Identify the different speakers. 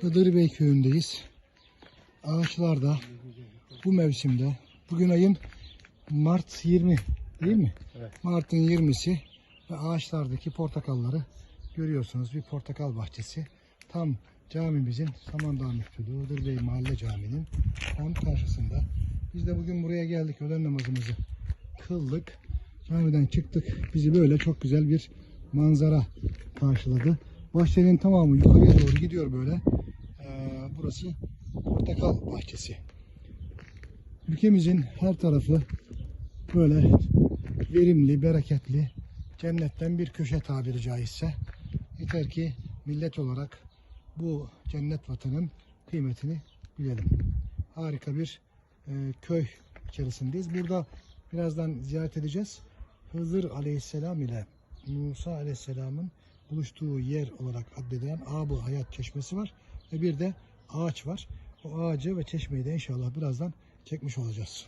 Speaker 1: Hıdır köyündeyiz. Ağaçlarda bu mevsimde bugün ayın Mart 20 değil mi?
Speaker 2: Evet.
Speaker 1: Mart'ın 20'si ve ağaçlardaki portakalları görüyorsunuz. Bir portakal bahçesi. Tam camimizin Samandağ Müftülüğü Hıdır Bey Mahalle Camii'nin tam karşısında. Biz de bugün buraya geldik. Öğlen namazımızı kıldık. Camiden çıktık. Bizi böyle çok güzel bir manzara karşıladı. Bahçenin tamamı yukarıya doğru gidiyor böyle. Burası portakal bahçesi. Ülkemizin her tarafı böyle verimli, bereketli, cennetten bir köşe tabiri caizse. Yeter ki millet olarak bu cennet vatanın kıymetini bilelim. Harika bir e, köy içerisindeyiz. Burada birazdan ziyaret edeceğiz. Hızır Aleyhisselam ile Musa Aleyhisselam'ın buluştuğu yer olarak addedilen Ab-ı Hayat Çeşmesi var. Ve bir de ağaç var. O ağacı ve çeşmeyi de inşallah birazdan çekmiş olacağız.